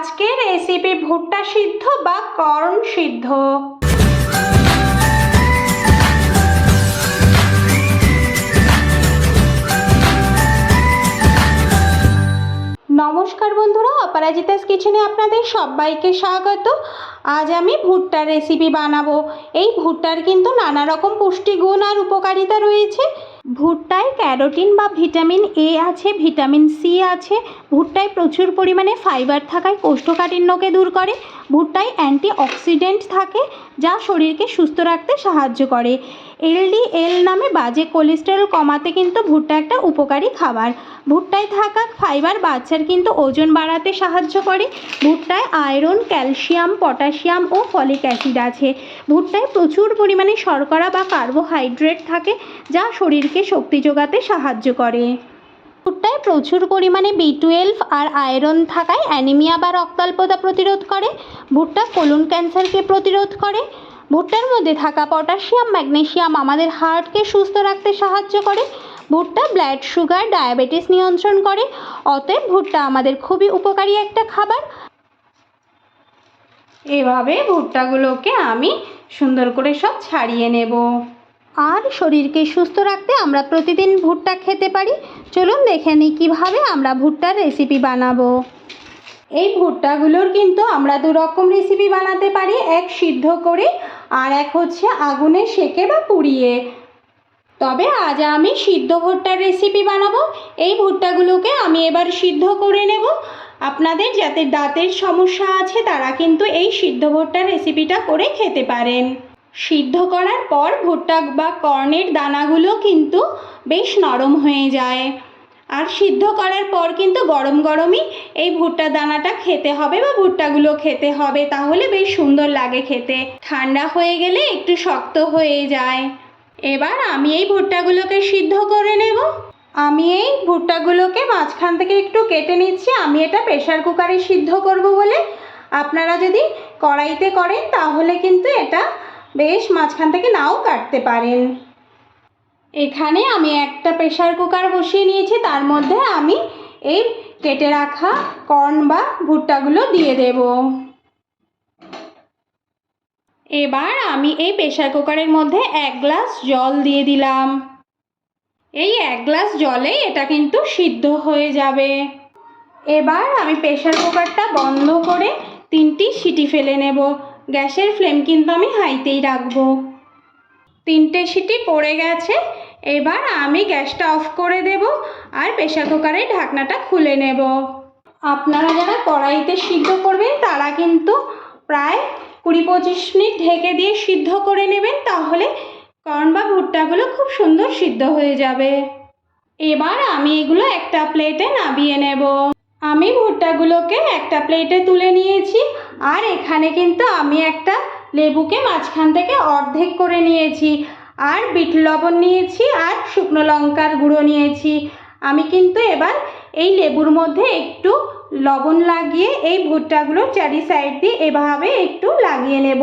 আজকের রেসিপি ভুট্টা সিদ্ধ বা কর্ন সিদ্ধ? নমস্কার বন্ধুরা, অপরাজিতাস কিচেনে আপনাদের সবাইকে স্বাগত। আজ আমি ভুট্টার রেসিপি বানাবো। এই ভুট্টার কিন্তু নানা রকম পুষ্টিগুণ আর উপকারিতা রয়েছে। ভুট্টায় ক্যারোটিন বা ভিটামিন এ আছে, ভিটামিন সি আছে। ভুট্টায় প্রচুর পরিমাণে ফাইবার থাকায় কোষ্ঠকাঠিন্যকে দূর করে। ভুট্টায় অ্যান্টি অক্সিডেন্ট থাকে, যা শরীরকে সুস্থ রাখতে সাহায্য করে। এলডিএল নামে বাজে কোলেস্টেরল কমাতে কিন্তু ভুট্টা একটা উপকারী খাবার। ভুট্টায় থাকা ফাইবার বাচ্চার কিন্তু ওজন বাড়াতে সাহায্য করে। ভুট্টায় আয়রন, ক্যালসিয়াম, পটাশিয়াম ও ফলিক অ্যাসিড আছে। ভুট্টায় প্রচুর পরিমাণে শর্করা বা কার্বোহাইড্রেট থাকে, যা শরীরকে শক্তি যোগাতে সাহায্য করে। ভুট্টায় প্রচুর পরিমাণে বি টুয়েলভ আর আয়রন থাকায় অ্যানিমিয়া বা রক্তাল্পতা প্রতিরোধ করে। ভুট্টা কোলন ক্যান্সারকে প্রতিরোধ করে। ভুট্টার মধ্যে থাকা পটাশিয়াম ম্যাগনেসিয়াম আমাদের হার্টকে সুস্থ রাখতে সাহায্য করে। ভুট্টা ব্লাড সুগার, ডায়াবেটিস নিয়ন্ত্রণ করে। অতএব ভুট্টা আমাদের খুবই উপকারী একটা খাবার। এভাবে ভুট্টাগুলোকে আমি সুন্দর করে সব ছাড়িয়ে নেব। আর শরীরকে সুস্থ রাখতে আমরা প্রতিদিন ভুট্টা খেতে পারি। চলুন দেখে নিই কীভাবে আমরা ভুট্টার রেসিপি বানাবো। এই ভুট্টাগুলোর কিন্তু আমরা দু রকম রেসিপি বানাতে পারি, এক সিদ্ধ করে আর এক হচ্ছে আগুনে সেকে বা পুড়িয়ে। তবে আজ আমি সিদ্ধ ভুট্টার রেসিপি বানাবো, এই ভুট্টাগুলোকে আমি এবার সিদ্ধ করে নেব। আপনাদের যাতে দাঁতের সমস্যা আছে, তারা কিন্তু এই সিদ্ধ ভুট্টার রেসিপিটা করে খেতে পারেন। সিদ্ধ করার পর ভুট্টা বা কর্নের দানাগুলো কিন্তু বেশ নরম হয়ে যায়। আর সিদ্ধ করার পর কিন্তু গরম গরমই এই ভুট্টা দানাটা খেতে হবে বা ভুট্টাগুলো খেতে হবে, তাহলে বেশ সুন্দর লাগে খেতে। ঠান্ডা হয়ে গেলে একটু শক্ত হয়ে যায়। এবার আমি এই ভুট্টাগুলোকে সিদ্ধ করে নেব। আমি এই ভুট্টাগুলোকে মাঝখান থেকে একটু কেটে নিচ্ছি। আমি এটা প্রেশার কুকারে সিদ্ধ করব বলে। আপনারা যদি কড়াইতে করেন, তাহলে কিন্তু এটা বেশ মাঝখান থেকে নাও কাটতে পারেন। এখানে আমি একটা প্রেশার কুকার বসিয়ে নিয়েছি, তার মধ্যে আমি এই কেটে রাখা কর্ন বা ভুট্টাগুলো দিয়ে দেব। এবার আমি এই প্রেশার কুকারের মধ্যে এক গ্লাস জল দিয়ে দিলাম। এই এক গ্লাস জলে এটা কিন্তু সিদ্ধ হয়ে যাবে। এবার আমি প্রেশার কুকারটা বন্ধ করে তিনটি সিটি ফেলে নেব। গ্যাসের ফ্লেম কিন্তু আমি হাইতেই রাখব। তিনটে সিটি পড়ে গেছে এবার আমি গ্যাসটা অফ করে দেব আর প্রেশার কুকারের ঢাকনাটা খুলে নেব। আপনারা যারা কড়াইতে সিদ্ধ করবেন, তারা কিন্তু প্রায় কুড়ি পঁচিশ মিনিট ঢেকে দিয়ে সিদ্ধ করে নেবেন, তাহলে কর্ন বা ভুট্টাগুলো খুব সুন্দর সিদ্ধ হয়ে যাবে। এবার আমি এগুলো একটা প্লেটে নামিয়ে নেব। আমি ভুট্টাগুলোকে একটা প্লেটে তুলে নিয়েছি, আর এখানে কিন্তু আমি একটা লেবুকে মাঝখান থেকে অর্ধেক করে নিয়েছি। আর বিট লবণ নিয়েছি আর শুকনো লঙ্কার গুঁড়ো নিয়েছি। আমি কিন্তু এবার এই লেবুর মধ্যে একটু লবণ লাগিয়ে এই ভুট্টাগুলো চারি সাইড দিয়ে এভাবে একটু লাগিয়ে নেব।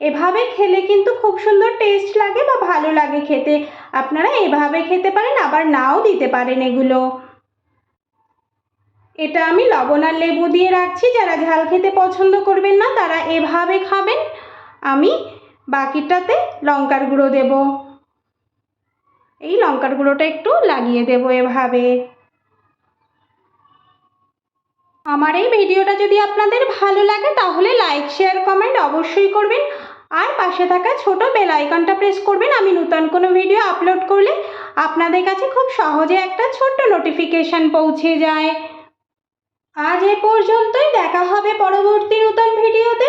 এভাবে খেলে কিন্তু খুব সুন্দর টেস্ট লাগে বা ভালো লাগে খেতে। আপনারা এভাবে খেতে পারেন, আবার নাও দিতে পারেন এগুলো। এটা আমি লবণ আর লেবু দিয়ে রাখছি। যারা ঝাল খেতে পছন্দ করবেন না, তারা এভাবে খাবেন। আমি বাকিটাতে লঙ্কার গুঁড়ো দেব। এই লঙ্কার গুঁড়োটা একটু লাগিয়ে দেব এভাবে। আমার এই ভিডিওটা যদি আপনাদের ভালো লাগে তাহলে লাইক, শেয়ার, কমেন্ট অবশ্যই করবেন। আর পাশে থাকা ছোট বেল আইকনটা প্রেস করবেন। আমি নতুন কোনো ভিডিও আপলোড করলে আপনাদের কাছে খুব সহজে একটা ছোট্ট নোটিফিকেশান পৌঁছে যায়। আজ এ পর্যন্তই। দেখা হবে পরবর্তী নতুন ভিডিওতে।